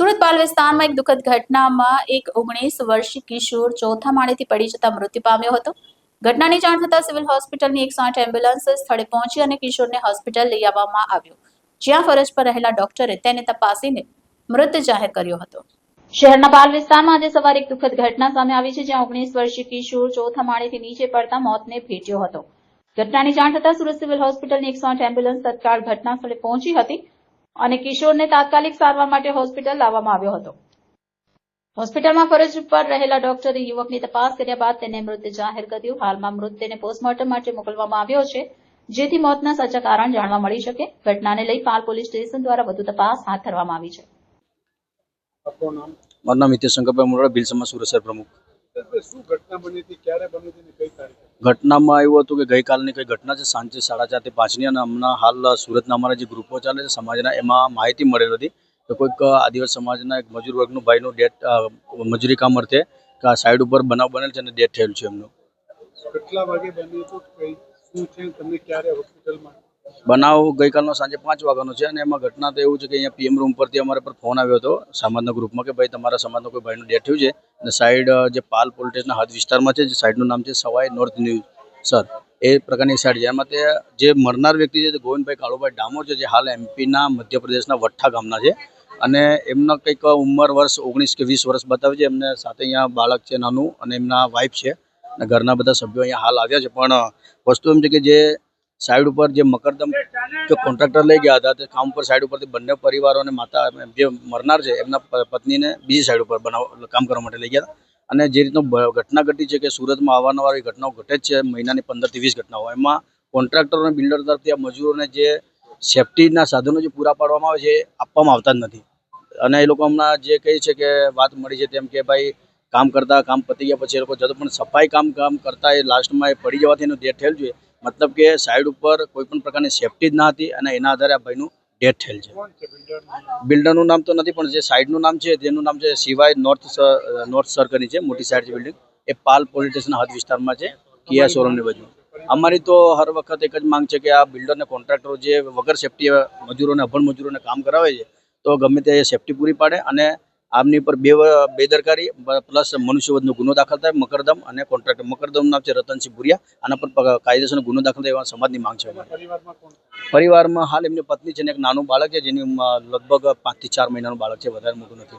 સુરત બાલ વિસ્તારમાં એક દુઃખદ ઘટનામાં એક ઓગણીસ વર્ષીય કિશોર ચોથા માળેથી પડી જતા મૃત્યુ પામ્યો હતો. ઘટનાની જાણ થતાં સિવિલ હોસ્પિટલની એકસો આઠ એમ્બ્યુલન્સ સ્થળે પહોંચી અને કિશોરને હોસ્પિટલ લઈ આવવામાં આવ્યો. જ્યાં ફરજ પર રહેલા ડોક્ટરે તેને તપાસીને મૃત જાહેર કર્યો હતો. શહેરના બાલ વિસ્તારમાં આજે સવારે એક દુઃખદ ઘટના સામે આવી છે, જ્યાં ઓગણીસ વર્ષીય કિશોર ચોથા માળેથી નીચે પડતા મોતને ભેટ્યો હતો. ઘટનાની જાણ થતાં સુરત સિવિલ હોસ્પિટલની એકસો આઠ એમ્બ્યુલન્સ તત્કાળ ઘટના સ્થળે પહોંચી હતી. અને કિશોરને તાત્કાલિક સારવાર માટે હોસ્પિટલ લાવવામાં આવ્યો હતો. હોસ્પિટલમાં ફરજ ઉપર રહેલા ડોક્ટરે યુવકની તપાસ કર્યા બાદ તેને મૃત જાહેર કર્યું. હાલમાં મૃતદેહને પોસ્ટમોર્ટમ માટે મોકલવામાં આવ્યો છે જેથી મોતના સાચા કારણ જાણવા મળી શકે. ઘટનાને લઈ પાલ પોલીસ સ્ટેશન દ્વારા વધુ તપાસ હાથ ધરવામાં આવી છે. મારું નામ હિતેશ શંકરભાઈ મુરડા ભીલ સમાજ સુરસર પ્રમુખ. ભાઈ શું ઘટના બની હતી? ક્યારે બની હતી કઈ તારીખે? ઘટનામાં એવું હતું કે ગઈકાલની કઈ ઘટના છે? સાંજે સાડા ચારથી પાંચની અને હમણાં હાલ સુરતના અમારા જે ગ્રુપો ચાલે છે સમાજના એમાં માહિતી મળેલ હતી કે કોઈક આદિવાસી સમાજના એક મજૂર વર્ગનું ભાઈનું ડેથ મજૂરી કામ અર્થે સાઈડ ઉપર બનાવ બનેલ છે અને ડેથ થયેલ છે એમનું. કેટલા વાગે બન્યું હતું? કઈ શું છે? તમને ક્યારે હોસ્પિટલમાં? બનાવ ગઈકાલનો સાંજે પાંચ વાગ્યાનો છે અને એમાં ઘટના તો એવું છે કે અહીંયા પીએમ રૂમ પરથી અમારા પર ફોન આવ્યો હતો સમાજના ગ્રુપમાં કે ભાઈ તમારા સમાજનો કોઈ ભાઈનું ડેથ થયું છે અને સાઈડ જે પાલ પોલીસ સ્ટેશનના હદ વિસ્તારમાં છે, જે સાઈડનું નામ છે સવાઈ નોર્થ ન્યૂઝ સર એ પ્રકારની સાઈડ એમાં તે જે મરનાર વ્યક્તિ છે તે ગોવિંદભાઈ કાળુભાઈ ડામોર છે, જે હાલ એમપીના મધ્યપ્રદેશના વઠ્ઠા ગામના છે અને એમના કંઈક ઉંમર વર્ષ ઓગણીસ કે વીસ વર્ષ બતાવે છે. એમને સાથે અહીંયા બાળક છે, નાનું અને એમના વાઈફ છે અને ઘરના બધા સભ્યો અહીંયા હાલ આવ્યા છે. પણ વસ્તુ એમ છે કે જે સાઈડ ઉપર જે મકરદમ જે કોન્ટ્રાક્ટર લઈ ગયા હતા, તે કામ ઉપર સાઈડ ઉપરથી બંને પરિવારોને માતા જે મરનાર છે, એમના પત્નીને બીજી સાઈડ ઉપર બનાવ, કામ કરવા માટે લઈ ગયા અને જે રીતનું ઘટના ઘટી છે કે સુરતમાં અવારનવાર એ ઘટનાઓ ઘટે જ છે, મહિનાની પંદરથી વીસ ઘટનાઓ. એમાં કોન્ટ્રાક્ટરો અને બિલ્ડર તરફથી આ મજૂરોને જે સેફટીના સાધનો જે પૂરા પાડવામાં આવે છે, એ આપવામાં આવતા જ નથી. અને એ લોકો હમણાં જે કહે છે કે વાત મળી છે તેમ કે ભાઈ, કામ કરતા કામ પતી ગયા પછી એ લોકો જતો પણ સફાઈ કામ કામ કરતા એ લાસ્ટમાં એ પડી જવાથી એનું ડેથ થયેલ છે મતલબ કે સાઈડ ઉપર કોઈ પણ પ્રકારની સેફટી જ ના હતી અને એના આધારે આ ભાઈનું ડેથ થયેલ છે. બિલ્ડરનું નામ? તો નથી પણ જે સાઈડનું નામ છે તેનું નામ છે સિવાય નોર્થ નોર્થ સર્કલની છે મોટી સાઈડ છે બિલ્ડિંગ એ પાલ પોલીસ સ્ટેશનના હદ વિસ્તારમાં છે કિયા શોરૂમની બાજુ. અમારી તો હર વખત એક જ માંગ છે કે આ બિલ્ડરને કોન્ટ્રાક્ટરો જે વગર સેફટી મજૂરોને અભણ મજૂરોને કામ કરાવે છે તો ગમે તે સેફટી પૂરી પાડે અને આમની પર બે બેદરકારી પ્લસ મનુષ્યવધનો ગુનો દાખલ થાય મકરદમ અને કોન્ટ્રાક્ટર મકરદમનું નામ છે રતનસિંહ ભુરિયા. આના પર કાયદેસરનો ગુનો દાખલ થાય એવા સમાજની માંગ છે પરિવારમાં હાલ એમની પત્ની છે અને એક નાનું બાળક છે જેની લગભગ પાંચથી ચાર મહિનાનું બાળક છે વધારે મોટું નથી.